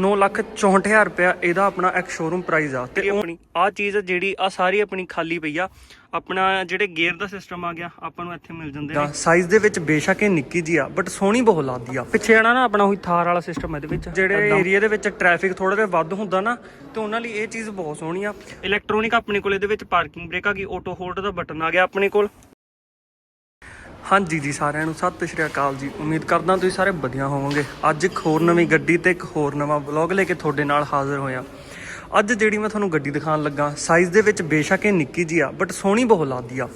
964000 ਰੁਪਇਆ ਇਹਦਾ ਆਪਣਾ ਇੱਕ ਸ਼ੋਰੂਮ ਪ੍ਰਾਈਸ ਆ। ਤੇ ਆਪਣੀ ਆ ਚੀਜ਼ ਜਿਹੜੀ ਆ ਸਾਰੀ ਆਪਣੀ ਖਾਲੀ ਪਈ ਆ। ਆਪਣਾ ਜਿਹੜੇ ਗੇਅਰ ਦਾ ਸਿਸਟਮ ਆ ਗਿਆ ਆਪਾਂ ਨੂੰ ਇੱਥੇ ਮਿਲ ਜਾਂਦੇ ਨੇ। ਸਾਈਜ਼ ਦੇ ਵਿੱਚ ਬੇਸ਼ੱਕ ਇਹ ਨਿੱਕੀ ਜੀ ਆ ਬਟ ਸੋਹਣੀ ਬਹੁਤ ਲੱਗਦੀ ਆ। ਪਿੱਛੇ ਆਣਾ ਨਾ ਆਪਣਾ ਉਹੀ ਥਾਰ ਵਾਲਾ ਸਿਸਟਮ ਇਹਦੇ ਵਿੱਚ। ਜਿਹੜੇ ਏਰੀਆ ਦੇ ਵਿੱਚ ਟ੍ਰੈਫਿਕ ਥੋੜਾ ਜਿਹਾ ਵੱਧ ਹੁੰਦਾ ਨਾ ਤੇ ਉਹਨਾਂ ਲਈ ਇਹ ਚੀਜ਼ ਬਹੁਤ ਸੋਹਣੀ ਆ। ਇਲੈਕਟ੍ਰੋਨਿਕ ਆਪਣੇ ਕੋਲ ਇਹਦੇ ਵਿੱਚ ਪਾਰਕਿੰਗ ਬ੍ਰੇਕ ਆ ਗਈ ਆਟੋ ਹੋਲਡ ਦਾ ਬਟਨ ਆ ਗਿਆ ਆਪਣੇ ਕੋਲ। ਹਾਂਜੀ ਜੀ, ਸਾਰਿਆਂ ਨੂੰ ਸਤਿ ਸ਼੍ਰੀ ਅਕਾਲ ਜੀ। ਉਮੀਦ ਕਰਦਾ ਤੁਸੀਂ ਸਾਰੇ ਵਧੀਆ ਹੋਵੋਗੇ। ਅੱਜ ਇੱਕ ਹੋਰ ਨਵੀਂ ਗੱਡੀ ਤੇ ਇੱਕ ਹੋਰ ਨਵਾਂ ਵਲੌਗ ਲੈ ਕੇ ਤੁਹਾਡੇ ਨਾਲ ਹਾਜ਼ਰ ਹੋਇਆ। ਅੱਜ ਜਿਹੜੀ ਮੈਂ ਤੁਹਾਨੂੰ ਗੱਡੀ ਦਿਖਾਉਣ ਲੱਗਾ ਸਾਈਜ਼ ਦੇ ਵਿੱਚ ਬੇਸ਼ੱਕ ਇਹ ਨਿੱਕੀ ਜੀ ਆ ਬਟ ਸੋਹਣੀ ਬਹੁਤ ਲੱਗਦੀ ਆ।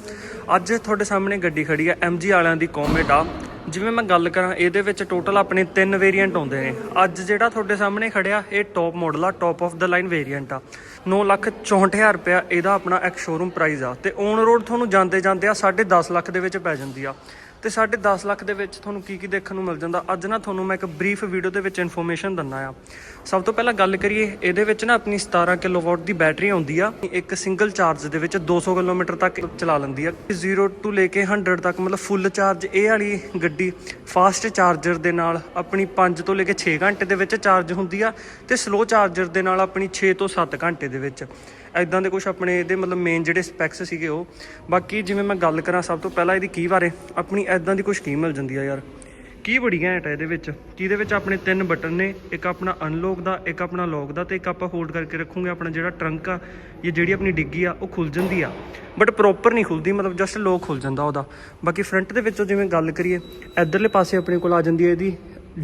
ਅੱਜ ਤੁਹਾਡੇ ਸਾਹਮਣੇ ਗੱਡੀ ਖੜੀ ਆ MG ਵਾਲਿਆਂ ਦੀ ਕੋਮੇਟ ਆ। ਜਿਵੇਂ ਮੈਂ ਗੱਲ ਕਰਾਂ, ਇਹਦੇ ਵਿੱਚ ਟੋਟਲ ਆਪਣੇ ਤਿੰਨ ਵੇਰੀਐਂਟ ਆਉਂਦੇ ਨੇ। ਅੱਜ ਜਿਹੜਾ ਤੁਹਾਡੇ ਸਾਹਮਣੇ ਖੜਿਆ, ਇਹ ਟੌਪ ਮਾਡਲ ਆ top of the line variant ਆ। 964000 ਰੁਪਇਆ ਇਹਦਾ ਆਪਣਾ ਇੱਕ ਸ਼ੋਰੂਮ ਪ੍ਰਾਈਸ ਆ। ਤੇ ਔਨ ਰੋਡ ਤੁਹਾਨੂੰ ਜਾਂਦੇ ਜਾਂਦੇ ਆ 10.5 ਲੱਖ ਦੇ ਵਿੱਚ ਪੈ ਜਾਂਦੀ ਆ। ਤੇ 10.5 ਲੱਖ ਦੇ ਵਿੱਚ ਤੁਹਾਨੂੰ ਕੀ ਕੀ ਦੇਖਣ ਨੂੰ ਮਿਲ ਜਾਂਦਾ। ਅੱਜ ਨਾ ਤੁਹਾਨੂੰ ਮੈਂ ਇੱਕ ਬਰੀਫ ਵੀਡੀਓ ਦੇ ਵਿੱਚ ਇਨਫੋਰਮੇਸ਼ਨ ਦਿੰਦਾ ਆ। ਸਭ ਤੋਂ ਪਹਿਲਾਂ ਗੱਲ ਕਰੀਏ, ਇਹਦੇ ਵਿੱਚ ਨਾ ਆਪਣੀ 17 ਕਿਲੋਵਾਟ ਦੀ ਬੈਟਰੀ ਆਉਂਦੀ ਆ। ਇੱਕ ਸਿੰਗਲ ਚਾਰਜ ਦੇ ਵਿੱਚ 200 ਕਿਲੋਮੀਟਰ ਤੱਕ ਚਲਾ ਲੈਂਦੀ ਆ। 0 ਤੋਂ ਲੈ ਕੇ 100 ਤੱਕ ਮਤਲਬ ਫੁੱਲ ਚਾਰਜ ਇਹ ਵਾਲੀ ਗੱਡੀ ਫਾਸਟ ਚਾਰਜਰ ਦੇ ਨਾਲ ਆਪਣੀ 5 ਤੋਂ ਲੈ ਕੇ 6 ਘੰਟੇ ਦੇ ਵਿੱਚ ਚਾਰਜ ਹੁੰਦੀ ਆ ਤੇ ਸਲੋ ਚਾਰਜਰ ਦੇ ਨਾਲ ਆਪਣੀ 6 ਤੋਂ 7 ਘੰਟੇ ਦੇ ਵਿੱਚ। ਐਦਾਂ ਦੇ ਕੁਝ ਆਪਣੇ ਇਹਦੇ ਮਤਲਬ ਮੇਨ ਜਿਹੜੇ ਸਪੈਕਸ ਸੀਗੇ ਉਹ। ਬਾਕੀ ਜਿਵੇਂ ਮੈਂ ਗੱਲ ਕਰਾਂ ਸਭ ਤੋਂ ਪਹਿਲਾਂ ਇਹਦੀ ਕੀ ਬਾਰੇ ਆਪਣੀ ਐਦਾਂ ਦੀ ਕੁਝ ਕੀ ਮਿਲ ਜਾਂਦੀ ਆ ਯਾਰ। ਕੀ ਬੜੀ ਘੈਂਟ ਹੈ ਇਹਦੇ ਵਿੱਚ, ਜਿਹਦੇ ਵਿੱਚ ਆਪਣੇ ਤਿੰਨ ਬਟਨ ਨੇ, ਇੱਕ ਆਪਣਾ ਅਨਲੌਕ ਦਾ, ਇੱਕ ਆਪਣਾ ਲੌਕ ਦਾ ਤੇ ਇੱਕ ਆਪਾਂ ਹੋਲਡ ਕਰਕੇ ਰੱਖੂਗੇ ਆਪਣਾ ਜਿਹੜਾ ਟਰੰਕ ਆ ਇਹ ਜਿਹੜੀ ਆਪਣੀ ਡਿੱਗੀ ਆ, ਉਹ ਖੁੱਲ ਜਾਂਦੀ ਆ। ਬਟ ਪ੍ਰੋਪਰ ਨਹੀਂ ਖੁੱਲਦੀ ਮਤਲਬ ਜਸਟ ਲੌਕ ਖੁੱਲ ਜਾਂਦਾ ਉਹਦਾ। ਬਾਕੀ ਫਰੰਟ ਦੇ ਵਿੱਚੋਂ ਜਿਵੇਂ ਗੱਲ ਕਰੀਏ, ਇਧਰਲੇ ਪਾਸੇ ਆਪਣੇ ਕੋਲ ਆ ਜਾਂਦੀ ਹੈ ਇਹਦੀ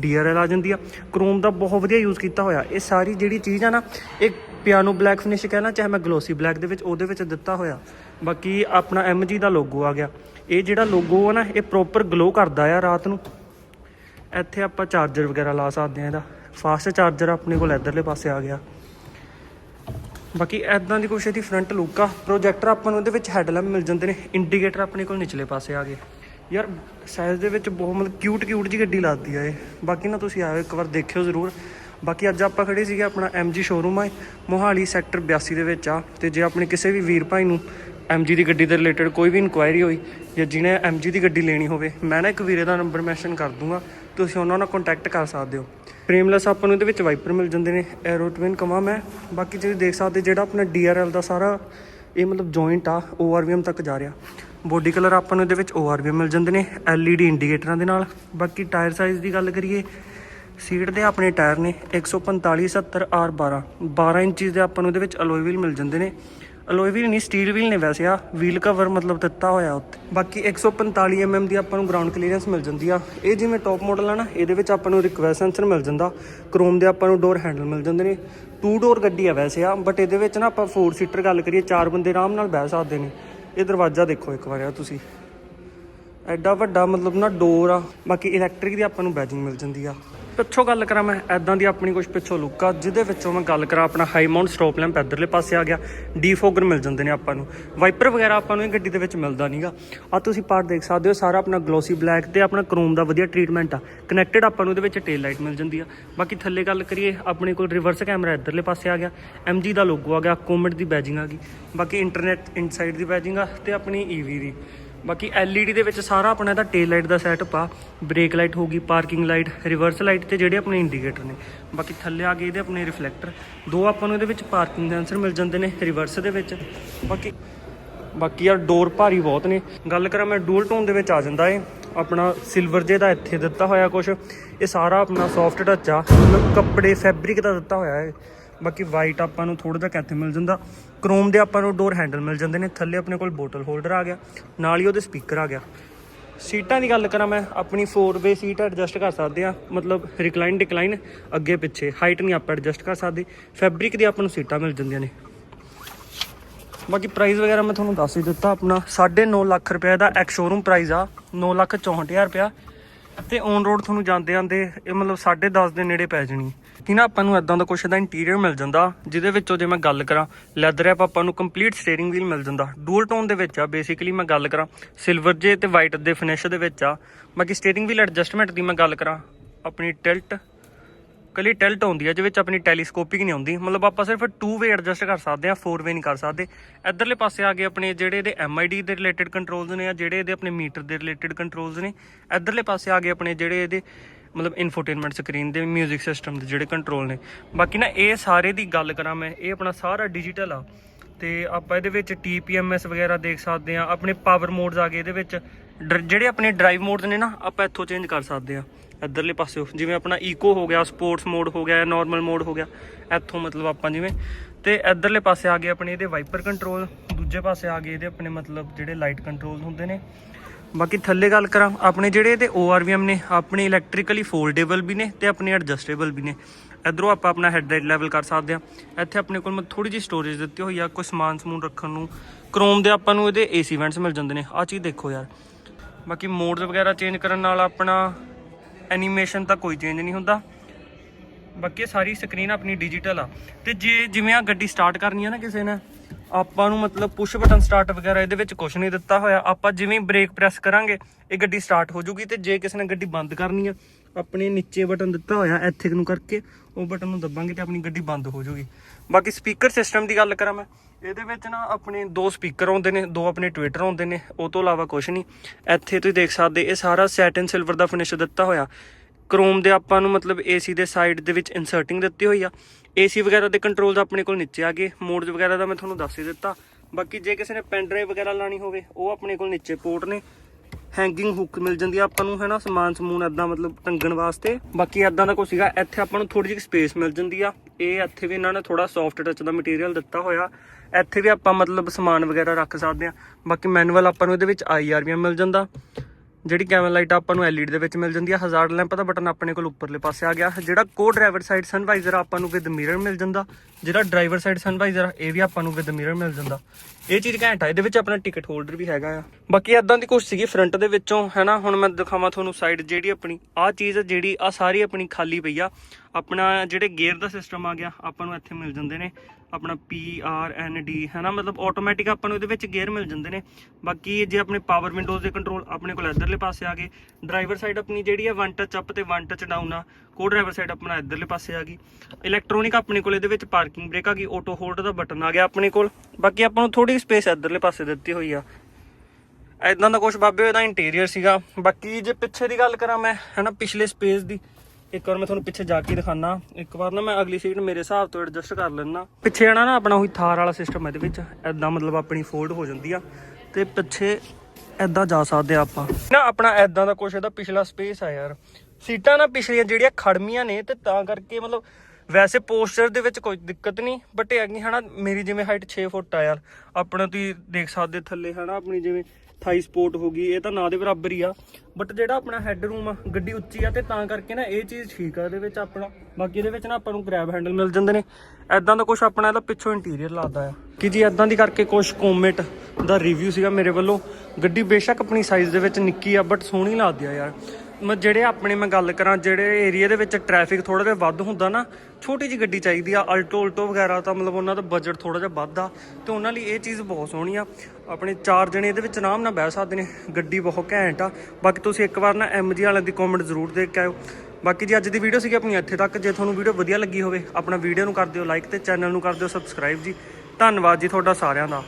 DRL ਆ ਜਾਂਦੀ ਆ। ਕ੍ਰੋਮ ਦਾ ਬਹੁਤ ਵਧੀਆ ਯੂਜ਼ ਕੀਤਾ ਹੋਇਆ। ਇਹ ਸਾਰੀ ਜਿਹੜੀ ਚੀਜ਼ ਆ ਨਾ, ਇਹ ਪਿਆਨੋ ਬਲੈਕ ਫਿਨਿਸ਼ ਕਹਿਣਾ, ਚਾਹੇ ਮੈਂ ਗਲੋਸੀ ਬਲੈਕ ਦੇ ਵਿੱਚ, ਉਹਦੇ ਵਿੱਚ ਦਿੱਤਾ ਹੋਇਆ। ਬਾਕੀ ਆਪਣਾ MG ਦਾ ਲੋਗੋ ਆ ਗਿਆ। ਇਹ ਜਿਹੜਾ ਲੋਗੋ ਆ ਨਾ, ਇਹ ਪ੍ਰੋਪਰ ਗਲੋ ਕਰਦਾ ਆ ਰਾਤ ਨੂੰ। ਇੱਥੇ ਆਪਾਂ ਚਾਰਜਰ ਵਗੈਰਾ ਲਾ ਸਕਦੇ ਆ ਇਹਦਾ। ਫਾਸਟ ਚਾਰਜਰ ਆਪਣੇ ਕੋਲ ਇਧਰਲੇ ਪਾਸੇ ਆ ਗਿਆ। ਬਾਕੀ ਐਦਾਂ ਦੀ ਕੁਛ ਇਹਦੀ ਫਰੰਟ ਲੁੱਕ ਆ। ਪ੍ਰੋਜੈਕਟਰ ਆਪਾਂ ਨੂੰ ਉਹਦੇ ਵਿੱਚ ਹੈਡਲੈਂਪ ਮਿਲ ਜਾਂਦੇ ਨੇ। ਇੰਡੀਕੇਟਰ ਆਪਣੇ ਕੋਲ ਨਿਚਲੇ ਪਾਸੇ ਆ ਗਏ। ਯਾਰ ਸਾਈਜ਼ ਦੇ ਵਿੱਚ ਬਹੁਤ ਮਤਲਬ ਕਿਊਟ ਕਿਊਟ ਜੀ ਗੱਡੀ ਲੱਗਦੀ ਆ ਇਹ। ਬਾਕੀ ਨਾ ਤੁਸੀਂ ਆਇਓ ਇੱਕ ਵਾਰ ਦੇਖਿਓ ਜ਼ਰੂਰ। ਬਾਕੀ ਅੱਜ ਆਪਾਂ ਖੜੇ ਸੀਗੇ ਆਪਣਾ MG ਸ਼ੋਰੂਮ ਆ ਮੋਹਾਲੀ ਸੈਕਟਰ 82 ਦੇ ਵਿੱਚ ਆ। ਤੇ ਜੇ ਆਪਣੇ ਕਿਸੇ ਵੀ ਵੀਰ ਭਾਈ ਨੂੰ MG ਦੀ ਗੱਡੀ ਦੇ ਰਿਲੇਟਡ ਕੋਈ ਵੀ ਇਨਕੁਆਇਰੀ ਹੋਈ ਜਾਂ ਜਿਹਨੇ MG ਦੀ ਗੱਡੀ ਲੈਣੀ ਹੋਵੇ, ਮੈਂ ਨਾ ਇੱਕ ਵੀਰੇ ਦਾ ਨੰਬਰ ਮੈਂਸ਼ਨ ਕਰ ਦੂੰਗਾ, ਤੁਸੀਂ ਉਹਨਾਂ ਨਾਲ ਕੰਟੈਕਟ ਕਰ ਸਕਦੇ ਹੋ। ਫਰੇਮਲੈਸ ਆਪਾਂ ਨੂੰ ਇਹਦੇ ਵਿੱਚ ਵਾਈਪਰ ਮਿਲ ਜਾਂਦੇ ਨੇ ਐਰੋ ਟਵਿਨ ਕਮਾ ਮੈਂ। ਬਾਕੀ ਤੁਸੀਂ ਦੇਖ ਸਕਦੇ ਜਿਹੜਾ ਆਪਣਾ DRL ਦਾ ਸਾਰਾ ਇਹ ਮਤਲਬ ਜੁਆਇੰਟ ਆ ORVM ਤੱਕ ਜਾ ਰਿਹਾ। ਬੋਡੀ ਕਲਰ ਆਪਾਂ ਨੂੰ ਇਹਦੇ ਵਿੱਚ ORVM ਮਿਲ ਜਾਂਦੇ ਨੇ LED ਇੰਡੀਕੇਟਰਾਂ ਦੇ ਨਾਲ। ਬਾਕੀ ਟਾਇਰ ਸਾਈਜ਼ ਦੀ ਗੱਲ ਕਰੀਏ ਸੀਟ ਦੇ ਆਪਣੇ ਟਾਇਰ ਨੇ 145 70 R12 12 ਇੰਚਜ਼ ਦੇ ਆਪਾਂ ਨੂੰ ਇਹਦੇ ਵਿੱਚ ਅਲੋਏ ਵੀਲ ਮਿਲ ਜਾਂਦੇ ਨੇ। ਅਲੋਏ ਵੀਲ ਨਹੀਂ ਸਟੀਲ ਵੀਲ ਨੇ ਵੈਸੇ ਆ। ਵੀਲ ਕਵਰ ਮਤਲਬ ਦਿੱਤਾ ਹੋਇਆ ਉੱਤੇ ਬਾਕੀ 145 mm ਦੀ ਆਪਾਂ ਨੂੰ ਗਰਾਊਂਡ ਕਲੀਅਰੈਂਸ ਮਿਲ ਜਾਂਦੀ ਆ। ਇਹ ਜਿਵੇਂ ਟੌਪ ਮਾਡਲ ਆ ਨਾ, ਇਹਦੇ ਵਿੱਚ ਆਪਾਂ ਨੂੰ ਰਿਕਵੈਸਟ ਸੈਂਸਰ ਮਿਲ ਜਾਂਦਾ। ਕ੍ਰੋਮ ਦੇ ਆਪਾਂ ਨੂੰ ਡੋਰ ਹੈਂਡਲ ਮਿਲ ਜਾਂਦੇ ਨੇ। ਟੂ ਡੋਰ ਗੱਡੀ ਆ ਵੈਸੇ ਆ ਬਟ ਇਹਦੇ ਵਿੱਚ ਨਾ ਆਪਾਂ 4 ਸੀਟਰ ਗੱਲ ਕਰੀਏ, ਚਾਰ ਬੰਦੇ ਆਰਾਮ ਨਾਲ ਬਹਿ ਸਕਦੇ ਨੇ। ਇਹ ਦਰਵਾਜ਼ਾ ਦੇਖੋ ਇੱਕ ਵਾਰ ਆ ਤੁਸੀਂ। ਐਡਾ ਵੱਡਾ ਮਤਲਬ ਨਾ ਡੋਰ ਆ। ਬਾਕੀ ਇਲੈਕਟ੍ਰਿਕ ਦੀ ਆਪਾਂ ਨੂੰ ਬੈਜਿੰਗ ਮਿਲ ਜਾਂਦੀ ਆ। ਪਿੱਛੋਂ ਗੱਲ ਕਰਾਂ ਮੈਂ ਐਦਾਂ ਦੀ ਆਪਣੀ ਕੁਝ ਪਿੱਛੋਂ ਲੁੱਕ ਆ, ਜਿਹਦੇ ਵਿੱਚੋਂ ਮੈਂ ਗੱਲ ਕਰਾਂ, ਆਪਣਾ ਹਾਈ ਮਾਊਂਟ ਸਟਾਪ ਲੈਂਪ ਇੱਧਰਲੇ ਪਾਸੇ ਆ ਗਿਆ ਡੀਫੋਗਰ ਮਿਲ ਜਾਂਦੇ ਨੇ ਆਪਾਂ ਨੂੰ। ਵਾਈਪਰ ਵਗੈਰਾ ਆਪਾਂ ਨੂੰ ਇਹ ਗੱਡੀ ਦੇ ਵਿੱਚ ਮਿਲਦਾ ਨਹੀਂਗਾ ਆ ਤੁਸੀਂ ਪਾਰਟ ਦੇਖ ਸਕਦੇ ਹੋ, ਸਾਰਾ ਆਪਣਾ ਗਲੋਸੀ ਬਲੈਕ ਤੇ ਆਪਣਾ ਕ੍ਰੋਮ ਦਾ ਵਧੀਆ ਟ੍ਰੀਟਮੈਂਟ ਆ। ਕਨੈਕਟਡ ਆਪਾਂ ਨੂੰ ਇਹਦੇ ਵਿੱਚ ਟੇਲ ਲਾਈਟ ਮਿਲ ਜਾਂਦੀ ਆ। ਬਾਕੀ ਥੱਲੇ ਗੱਲ ਕਰੀਏ, ਆਪਣੇ ਕੋਲ ਰਿਵਰਸ ਕੈਮਰਾ ਇੱਧਰਲੇ ਪਾਸੇ ਆ ਗਿਆ। MG ਦਾ ਲੋਗੋ ਆ ਗਿਆ, ਕੋਮਟ ਦੀ ਬੈਜਿੰਗ ਆ ਗਈ। ਬਾਕੀ ਇੰਟਰਨੈਟ ਇਨਸਾਈਡ ਦੀ ਬੈਜਿੰਗ ਆ ਤੇ ਆਪਣੀ EV ਦੀ। ਬਾਕੀ LED ਦੇ ਵਿੱਚ ਸਾਰਾ ਆਪਣਾ ਇਹਦਾ ਟੇਲ ਲਾਈਟ ਦਾ ਸੈਟਅਪ ਆ। ਬ੍ਰੇਕ ਲਾਈਟ ਹੋਗੀ ਪਾਰਕਿੰਗ ਲਾਈਟ ਰਿਵਰਸ ਲਾਈਟ ਤੇ ਜਿਹੜੇ ਆਪਣੇ ਇੰਡੀਕੇਟਰ ਨੇ। ਬਾਕੀ ਥੱਲੇ ਆ ਗਏ ਇਹਦੇ ਆਪਣੇ ਰਿਫਲੈਕਟਰ ਦੋ ਆਪਾਂ ਨੂੰ ਇਹਦੇ ਵਿੱਚ ਪਾਰਕਿੰਗ ਸੈਂਸਰ ਮਿਲ ਜਾਂਦੇ ਨੇ ਰਿਵਰਸ ਦੇ ਵਿੱਚ। ਬਾਕੀ ਬਾਕੀ ਯਾਰ ਡੋਰ ਭਾਰੀ ਬਹੁਤ ਨੇ। ਗੱਲ ਕਰਾਂ ਮੈਂ ਡੂਲ ਟੋਨ ਦੇ ਵਿੱਚ ਆ ਜਾਂਦਾ ਏ। ਆਪਣਾ ਸਿਲਵਰ ਜੇ ਦਾ ਇੱਥੇ ਦਿੱਤਾ ਹੋਇਆ ਕੁਝ ਇਹ ਸਾਰਾ ਆਪਣਾ ਸੌਫਟ ਟੱਚ ਆ। ਮਤਲਬ ਕੱਪੜੇ ਫੈਬਰਿਕ ਦਾ ਦਿੱਤਾ ਹੋਇਆ ਹੈ ਬਾਕੀ ਵਾਈਟ ਆਪਾਂ ਨੂੰ ਥੋੜਾ ਜਿਹਾ ਕਿੱਥੇ ਮਿਲ ਜਾਂਦਾ। ਕ੍ਰੋਮ ਦੇ ਆਪਾਂ ਨੂੰ ਡੋਰ ਹੈਂਡਲ ਮਿਲ ਜਾਂਦੇ ਨੇ, ਥੱਲੇ ਆਪਣੇ ਕੋਲ ਬੋਟਲ ਹੋਲਡਰ ਆ ਗਿਆ, ਨਾਲ ਹੀ ਉਹਦੇ ਸਪੀਕਰ ਆ ਗਿਆ। ਸੀਟਾਂ ਦੀ ਗੱਲ ਕਰਾਂ ਮੈਂ, ਆਪਣੀ 4 ਸੀਟ ਐਡਜਸਟ ਕਰ ਸਕਦੇ ਆ ਮਤਲਬ ਰਿਕਲਾਈਨ ਡਿਕਲਾਈਨ ਅੱਗੇ ਪਿੱਛੇ ਹਾਈਟ ਨਹੀਂ ਆਪਾਂ ਐਡਜਸਟ ਕਰ ਸਕਦੇ ਫੈਬਰਿਕ ਦੀ ਆਪਾਂ ਨੂੰ ਸੀਟਾਂ ਮਿਲ ਜਾਂਦੀਆਂ ਨੇ। ਬਾਕੀ ਪ੍ਰਾਈਸ ਵਗੈਰਾ ਮੈਂ ਤੁਹਾਨੂੰ ਦੱਸ ਹੀ ਦਿੱਤਾ ਆਪਣਾ 9.5 ਲੱਖ ਰੁਪਏ ਦਾ ਐਕ ਸ਼ੋਰੂਮ ਪ੍ਰਾਈਸ ਆ 9 ਲੱਖ 64000 ਰੁਪਇਆ। ਤੇ ਔਨ ਰੋਡ ਤੁਹਾਨੂੰ ਜਾਂਦੇ ਆਂਦੇ ਇਹ ਮਤਲਬ 10.5 ਦੇ ਨੇੜੇ ਪੈ ਜਣੀ। ਕਿ ਨਾ ਆਪਾਂ ਨੂੰ ਇਦਾਂ ਦਾ ਕੁਛ ਦਾ ਇੰਟੀਰੀਅਰ ਮਿਲ ਜਾਂਦਾ, ਜਿਹਦੇ ਵਿੱਚੋਂ ਜੇ ਮੈਂ ਗੱਲ ਕਰਾਂ ਲੈਦਰ ਐਪ ਆਪਾਂ ਨੂੰ ਕੰਪਲੀਟ ਸਟੀਅਰਿੰਗ ਵੀਲ ਮਿਲ ਜਾਂਦਾ। ਡੂਅਲ ਟੋਨ ਦੇ ਵਿੱਚ ਆ ਬੇਸਿਕਲੀ ਮੈਂ ਗੱਲ ਕਰਾਂ ਸਿਲਵਰ ਜੇ ਤੇ ਵਾਈਟ ਦੇ ਫਿਨਿਸ਼ ਦੇ ਵਿੱਚ ਆ। ਬਾਕੀ ਸਟੀਅਰਿੰਗ ਵੀਲ ਐਡਜਸਟਮੈਂਟ ਦੀ ਮੈਂ ਗੱਲ ਕਰਾਂ, ਆਪਣੀ ਟਿਲਟ ਕੱਲੀ ਟਿਲਟ ਆਉਂਦੀ ਹੈ ਜਿਹਦੇ ਵਿੱਚ ਆਪਣੀ ਟੈਲੀਸਕੋਪਿਕ ਨਹੀਂ ਆਉਂਦੀ। ਮਤਲਬ ਆਪਾਂ ਸਿਰਫ 2 ਵੇ ਐਡਜਸਟ ਕਰ ਸਕਦੇ ਆ 4 ਵੇ ਨਹੀਂ ਕਰ ਸਕਦੇ। ਇਧਰਲੇ ਪਾਸੇ ਆ ਗਏ ਆਪਣੇ ਜਿਹੜੇ ਇਹਦੇ MID ਦੇ ਰਿਲੇਟਡ ਕੰਟਰੋਲਸ ਨੇ ਆ ਜਿਹੜੇ ਇਹਦੇ ਆਪਣੇ ਮੀਟਰ ਦੇ ਰਿਲੇਟਡ ਕੰਟਰੋਲਸ ਨੇ। ਇਧਰਲੇ ਪਾਸੇ ਆ ਗਏ ਆਪਣੇ ਜਿਹੜੇ ਇਹਦੇ ਮਤਲਬ ਇਨਫੋਟੇਨਮੈਂਟ ਸਕਰੀਨ ਦੇ 뮤직 ਸਿਸਟਮ ਦੇ ਜਿਹੜੇ ਕੰਟਰੋਲ ਨੇ। ਬਾਕੀ ਨਾ ਇਹ ਸਾਰੇ ਦੀ ਗੱਲ ਕਰਾਂ ਮੈਂ, ਇਹ ਆਪਣਾ ਸਾਰਾ ਡਿਜੀਟਲ ਆ। ਤੇ ਆਪਾਂ ਇਹਦੇ ਵਿੱਚ TPMS ਵਗੈਰਾ ਦੇਖ ਸਕਦੇ ਆ ਆਪਣੇ ਪਾਵਰ ਮੋਡਸ ਆ ਗਏ ਇਹਦੇ ਵਿੱਚ। ਡਰ- ਜਿਹੜੇ ਆਪਣੇ ਡਰਾਈਵ ਮੋਡਸ ਨੇ ਨਾ, ਆਪਾਂ ਇੱਥੋਂ ਚੇਂਜ ਕਰ ਸਕਦੇ ਆ ਇੱਧਰਲੇ ਪਾਸਿਓ। ਜਿਵੇਂ ਆਪਣਾ ਈਕੋ ਹੋ ਗਿਆ ਸਪੋਰਟਸ ਮੋਡ ਹੋ ਗਿਆ ਨਾਰਮਲ ਮੋਡ ਹੋ ਗਿਆ, ਇੱਥੋਂ ਮਤਲਬ ਆਪਾਂ ਜਿਵੇਂ। ਤੇ ਇੱਧਰਲੇ ਪਾਸੇ ਆ ਗਏ ਆਪਣੇ ਇਹਦੇ ਵਾਈਪਰ ਕੰਟਰੋਲ ਦੂਜੇ ਪਾਸੇ ਆ ਗਏ ਇਹਦੇ ਆਪਣੇ ਮਤਲਬ ਜਿਹੜੇ ਲਾਈਟ ਕੰਟਰੋਲ ਹੁੰਦੇ ਨੇ। ਬਾਕੀ ਥੱਲੇ ਗੱਲ ਕਰਾਂ, ਆਪਣੇ ਜਿਹੜੇ ਇਹਦੇ ORVM ਨੇ, ਆਪਣੇ ਇਲੈਕਟ੍ਰੀਕਲੀ ਫੋਲਡੇਬਲ ਵੀ ਨੇ ਤੇ ਆਪਣੇ ਐਡਜਸਟੇਬਲ ਵੀ ਨੇ। ਇਧਰੋਂ ਆਪਾਂ ਆਪਣਾ ਹੈਡਲਾਈਟ ਲੈਵਲ ਕਰ ਸਕਦੇ ਆ ਇੱਥੇ ਆਪਣੇ ਕੋਲ ਮੈਂ ਥੋੜੀ ਜਿਹੀ ਸਟੋਰੇਜ ਦਿੱਤੀ ਹੋਈ ਆ, ਕੋਈ ਸਮਾਨ ਸਮੂਨ ਰੱਖਣ ਨੂੰ। ਕ੍ਰੋਮ ਦੇ ਆਪਾਂ ਨੂੰ ਇਹਦੇ ਏਸੀ ਵੈਂਟਸ ਮਿਲ ਜਾਂਦੇ ਨੇ। ਆ ਚੀਜ਼ ਦੇਖੋ ਯਾਰ। ਬਾਕੀ ਮੋਡਸ ਵਗੈਰਾ ਚੇਂਜ ਕਰਨ ਨਾਲ ਆਪਣਾ ਐਨੀਮੇਸ਼ਨ ਤਾਂ ਕੋਈ ਚੇਂਜ ਨਹੀਂ ਹੁੰਦਾ। ਬਾਕੀ ਇਹ ਸਾਰੀ ਸਕਰੀਨ ਆਪਣੀ ਡਿਜੀਟਲ ਆ। ਤੇ ਜੇ ਜਿਵੇਂ ਆ ਗੱਡੀ ਸਟਾਰਟ ਕਰਨੀ ਆ ਨਾ ਕਿਸੇ ਨੇ ਆਪਾਂ ਨੂੰ ਮਤਲਬ ਪੁਸ਼ ਬਟਨ ਸਟਾਰਟ ਵਗੈਰਾ ਇਹਦੇ ਵਿੱਚ ਕੁਝ ਨਹੀਂ ਦਿੱਤਾ ਹੋਇਆ। ਆਪਾਂ ਜਿਵੇਂ ਬ੍ਰੇਕ ਪ੍ਰੈਸ ਕਰਾਂਗੇ, ਇਹ ਗੱਡੀ ਸਟਾਰਟ ਹੋ ਜੂਗੀ ਤੇ ਜੇ ਕਿਸੇ ਨੇ ਗੱਡੀ ਬੰਦ ਕਰਨੀ ਆ, ਆਪਣੇ ਨੀਚੇ ਬਟਨ ਦਿੱਤਾ ਹੋਇਆ ਇੱਥੇ ਨੂੰ ਕਰਕੇ, ਉਹ ਬਟਨ ਨੂੰ ਦੱਬਾਂਗੇ ਤੇ ਆਪਣੀ ਗੱਡੀ ਬੰਦ ਹੋ ਜੂਗੀ। ਬਾਕੀ ਸਪੀਕਰ ਸਿਸਟਮ ਦੀ ਗੱਲ ਕਰਾਂ ਮੈਂ, ਇਹਦੇ ਵਿੱਚ ਨਾ ਆਪਣੇ ਦੋ ਸਪੀਕਰ ਆਉਂਦੇ ਨੇ, ਦੋ ਆਪਣੇ ਟਵਿੱਟਰ ਆਉਂਦੇ ਨੇ, ਉਹ ਤੋਂ ਇਲਾਵਾ ਕੁਝ ਨਹੀਂ। ਇੱਥੇ ਤੁਸੀਂ ਦੇਖ ਸਕਦੇ, ਇਹ ਸਾਰਾ ਸੈਟਨ ਸਿਲਵਰ ਦਾ ਫਿਨਿਸ਼ ਦਿੱਤਾ ਹੋਇਆ। ਕ੍ਰੋਮ ਦੇ ਆਪਾਂ ਨੂੰ ਮਤਲਬ AC ਦੇ ਸਾਈਡ ਦੇ ਵਿੱਚ ਇਨਸਰਟਿੰਗ ਦਿੱਤੀ ਹੋਈ ਆ। AC ਵਗੈਰਾ ਦੇ ਕੰਟਰੋਲ ਦਾ ਆਪਣੇ ਕੋਲ ਨੀਚੇ ਆ ਗਏ। ਮੋਡਸ ਵਗੈਰਾ ਦਾ ਮੈਂ ਤੁਹਾਨੂੰ ਦੱਸ ਹੀ ਦਿੱਤਾ। ਬਾਕੀ ਜੇ ਕਿਸੇ ਨੇ ਪੈਨ ਡਰਾਈਵ ਵਗੈਰਾ ਲਾਣੀ ਹੋਵੇ, ਉਹ ਆਪਣੇ ਕੋਲ ਨੀਚੇ ਪੋਰਟ ਨੇ। ਹੈਂਗਿੰਗ ਹੁੱਕ ਮਿਲ ਜਾਂਦੀ ਆ ਆਪਾਂ ਨੂੰ, ਹੈਨਾ? ਸਮਾਨ ਸਮੂਨ ਐਦਾਂ ਮਤਲਬ ਟੰਗਣ ਵਾਸਤੇ। ਬਾਕੀ ਐਦਾਂ ਦਾ ਕੁਝ ਸੀਗਾ। ਇੱਥੇ ਆਪਾਂ ਨੂੰ ਥੋੜੀ ਜਿਹੀ ਸਪੇਸ ਮਿਲ ਜਾਂਦੀ ਆ। ਇਹ ਇੱਥੇ ਵੀ ਇਹਨਾਂ ਨੇ ਥੋੜਾ ਸੌਫਟ ਟੱਚ ਦਾ ਮਟੀਰੀਅਲ ਦਿੱਤਾ ਹੋਇਆ। ਇੱਥੇ ਵੀ ਆਪਾਂ ਮਤਲਬ ਸਮਾਨ ਵਗੈਰਾ ਰੱਖ ਸਕਦੇ ਆ। ਬਾਕੀ ਮੈਨੂਅਲ ਆਪਾਂ ਨੂੰ ਇਹਦੇ ਵਿੱਚ IR ਮਿਲ ਜਾਂਦਾ। ਜਿਹੜੀ ਕੈਮਰਾ ਲਾਈਟ ਆਪਾਂ ਨੂੰ LED ਦੇ ਵਿੱਚ ਮਿਲ ਜਾਂਦੀ ਹੈ ਹਜ਼ਾਰਡ ਲੈਂਪ ਦਾ ਬਟਨ ਆਪਣੇ ਕੋਲ ਉੱਪਰਲੇ ਪਾਸੇ ਆ ਗਿਆ। ਜਿਹੜਾ ਕੋ ਡਰਾਈਵਰ ਸਾਈਡ ਸਨਵਾਈਜ਼ਰ ਆਪਾਂ ਨੂੰ ਵਿਦ ਮਿਰਰ ਮਿਲ ਜਾਂਦਾ। ਜਿਹੜਾ ਡਰਾਈਵਰ ਸਾਈਡ ਸਨਵਾਈਜ਼ਰ ਇਹ ਵੀ ਆਪਾਂ ਨੂੰ ਵਿਦ ਮਿਰਰ ਮਿਲ ਜਾਂਦਾ। ਇਹ ਚੀਜ਼ ਘੈਂਟ ਆ, ਇਹਦੇ ਵਿੱਚ ਆਪਣਾ ਟਿਕਟ ਹੋਲਡਰ ਵੀ ਹੈਗਾ ਆ। ਬਾਕੀ ਐਦਾਂ ਦੀ ਕੁਛ ਸੀਗੀ ਫਰੰਟ ਦੇ ਵਿੱਚੋਂ, ਹੈਨਾ? ਹੁਣ ਮੈਂ ਦਿਖਾਵਾਂ ਤੁਹਾਨੂੰ ਸਾਈਡ ਜਿਹੜੀ ਆਪਣੀ, ਆਹ ਚੀਜ਼ ਆ ਜਿਹੜੀ ਆ ਸਾਰੀ ਆਪਣੀ ਖਾਲੀ ਪਈ ਆ। ਆਪਣਾ ਜਿਹੜੇ ਗੇਅਰ ਦਾ ਸਿਸਟਮ ਆ ਗਿਆ, ਆਪਾਂ ਨੂੰ ਇੱਥੇ ਮਿਲ ਜਾਂਦੇ ਨੇ। ਆਪਣਾ ਪੀ ਆਰ N ਡੀ ਹੈ ਨਾ ਮਤਲਬ ਆਟੋਮੈਟਿਕ ਆਪਾਂ ਨੂੰ ਇਹਦੇ ਵਿੱਚ ਗੇਅਰ ਮਿਲ ਜਾਂਦੇ ਨੇ। ਬਾਕੀ ਜੇ ਆਪਣੇ ਪਾਵਰ ਵਿੰਡੋਜ਼ ਦੇ ਕੰਟਰੋਲ ਆਪਣੇ ਕੋਲ ਇਧਰਲੇ ਪਾਸੇ ਆ ਗਏ। ਡਰਾਈਵਰ ਸਾਈਡ ਆਪਣੀ ਜਿਹੜੀ ਆ ਵਨ ਟੱਚ ਅਪ ਤੇ ਵਨ ਟੱਚ ਡਾਊਨ ਆ। ਕੋ ਡਰਾਈਵਰ ਸਾਈਡ ਆਪਣਾ ਇਧਰਲੇ ਪਾਸੇ ਆ ਗਈ। ਇਲੈਕਟ੍ਰੋਨਿਕ ਆਪਣੇ ਕੋਲ ਇਹਦੇ ਵਿੱਚ ਪਾਰਕਿੰਗ ਬ੍ਰੇਕ ਆ ਗਈ ਆਟੋ ਹੋਲਡ ਦਾ ਬਟਨ ਆ ਗਿਆ ਆਪਣੇ ਕੋਲ। ਬਾਕੀ ਆਪਾਂ ਨੂੰ ਥੋੜੀ ਸਪੇਸ ਇਧਰਲੇ ਪਾਸੇ ਦਿੱਤੀ ਹੋਈ ਆ। ਐਦਾਂ ਦਾ ਕੁਝ ਬਾਬੇ ਇਹਦਾ ਇੰਟੀਰੀਅਰ ਸੀਗਾ। ਬਾਕੀ ਜੇ ਪਿੱਛੇ ਦੀ ਗੱਲ ਕਰਾਂ ਮੈਂ, ਹਨਾ, ਪਿਛਲੇ ਸਪੇਸ ਦੀ, ਇੱਕ ਵਾਰ ਮੈਂ ਤੁਹਾਨੂੰ ਪਿੱਛੇ ਜਾ ਕੇ ਦਿਖਾਣਾ ਇੱਕ ਵਾਰ ਨਾ ਮੈਂ ਅਗਲੀ ਸੀਟ ਮੇਰੇ ਹਿਸਾਬ ਤੋਂ ਐਡਜਸਟ ਕਰ ਲੈਣਾ ਪਿੱਛੇ ਆਣਾ ਨਾ ਆਪਣਾ ਉਹੀ ਥਾਰ ਵਾਲਾ ਸਿਸਟਮ ਇਹਦੇ ਵਿੱਚ ਐਦਾਂ ਮਤਲਬ ਆਪਣੀ ਫੋਲਡ ਹੋ ਜਾਂਦੀ ਆ। ਤੇ ਪਿੱਛੇ ਐਦਾਂ ਜਾ ਸਕਦੇ ਆ ਆਪਾਂ। ਨਾ ਆਪਣਾ ਐਦਾਂ ਦਾ ਕੁਝ ਇਹਦਾ ਪਿਛਲਾ ਸਪੇਸ ਆ ਯਾਰ। ਸੀਟਾਂ ਨਾ ਪਿਛਲੀਆਂ ਜਿਹੜੀਆਂ ਖੜਮੀਆਂ ਨੇ ਤੇ ਤਾਂ ਕਰਕੇ ਮਤਲਬ ਵੈਸੇ ਪੋਸਚਰ ਦੇ ਵਿੱਚ ਕੋਈ ਦਿੱਕਤ ਨਹੀਂ ਬਟ ਇਹ ਹੈਗੀ ਹਨਾ ਮੇਰੀ ਜਿਵੇਂ ਹਾਈਟ 6 ਫੁੱਟ ਆ ਯਾਰ, ਆਪਣਾ ਤੁਸੀਂ ਦੇਖ ਸਕਦੇ ਥੱਲੇ ਹਨਾ ਆਪਣੀ ਜਿਵੇਂ ਥਾਈ ਸਪੋਰਟ ਹੋ ਗਈ, ਇਹ ਤਾਂ ਨਾ ਦੇ ਬਰਾਬਰ ਹੀ ਆ ਬਟ ਜਿਹੜਾ ਆਪਣਾ ਹੈੱਡ ਰੂਮ ਆ, ਗੱਡੀ ਉੱਚੀ ਆ ਤੇ ਤਾਂ ਕਰਕੇ ਨਾ ਇਹ ਚੀਜ਼ ਠੀਕ ਆ, ਇਹਦੇ ਵਿੱਚ ਆਪਣਾ ਬਾਕੀ ਇਹਦੇ ਵਿੱਚ ਨਾ ਆਪਾਂ ਨੂੰ ਗ੍ਰੈਬ ਹੈਂਡਲ ਮਿਲ ਜਾਂਦੇ ਨੇ ਐਦਾਂ ਦਾ ਕੁਝ ਆਪਣਾ ਇਹਦਾ ਪਿੱਛੋਂ ਇੰਟੀਰੀਅਰ ਲੱਗਦਾ ਆ, ਕਿ ਜੀ ਐਦਾਂ ਦੀ ਕਰਕੇ ਕੁਝ ਕੋਮੇਟ ਦਾ ਰਿਵਿਊ ਸੀਗਾ ਮੇਰੇ ਵੱਲੋਂ, ਗੱਡੀ ਬੇਸ਼ੱਕ ਆਪਣੀ ਸਾਈਜ਼ ਦੇ ਵਿੱਚ ਨਿੱਕੀ ਆ ਬਟ ਸੋਹਣੀ ਲੱਗਦੀ ਆ ਯਾਰ ਮੈਂ ਜਿਹੜੇ ਆਪਣੇ ਮੈਂ ਗੱਲ ਕਰਾਂ, ਜਿਹੜੇ ਏਰੀਆ ਦੇ ਵਿੱਚ ਟ੍ਰੈਫਿਕ ਥੋੜਾ ਜਿਹਾ ਵੱਧ ਹੁੰਦਾ ਨਾ, ਛੋਟੀ ਜੀ ਗੱਡੀ ਚਾਹੀਦੀ ਆ ਅਲਟੋ ਉਲਟੋ ਵਗੈਰਾ ਤਾਂ ਮਤਲਬ ਉਹਨਾਂ ਦਾ ਬਜਟ ਥੋੜਾ ਜਿਹਾ ਵੱਧ ਆ, ਤੇ ਉਹਨਾਂ ਲਈ ਇਹ ਚੀਜ਼ ਬਹੁਤ ਸੋਹਣੀ ਆ। ਆਪਣੇ ਚਾਰ ਜਣੇ ਇਹਦੇ ਵਿੱਚ ਆਰਾਮ ਨਾਲ ਬਹਿ ਸਕਦੇ ਨੇ, ਗੱਡੀ ਬਹੁਤ ਘੈਂਟ ਆ। ਬਾਕੀ ਤੁਸੀਂ ਇੱਕ ਵਾਰ ਨਾ ਐਮਜੀ ਵਾਲਿਆਂ ਦੀ ਕਮੈਂਟ ਜ਼ਰੂਰ ਦੇਖ ਕੇ ਆਇਓ। ਬਾਕੀ ਜੀ ਅੱਜ ਦੀ ਵੀਡੀਓ ਸੀਗੀ ਆਪਣੀ ਇੱਥੇ ਤੱਕ, ਜੇ ਤੁਹਾਨੂੰ ਵੀਡੀਓ ਵਧੀਆ ਲੱਗੀ ਹੋਵੇ, ਆਪਣਾ ਵੀਡੀਓ ਨੂੰ ਕਰ ਦਿਓ ਲਾਈਕ ਤੇ ਚੈਨਲ ਨੂੰ ਕਰ ਦਿਓ ਸਬਸਕ੍ਰਾਈਬ ਜੀ। ਧੰਨਵਾਦ ਜੀ ਤੁਹਾਡਾ ਸਾਰਿਆਂ ਦਾ।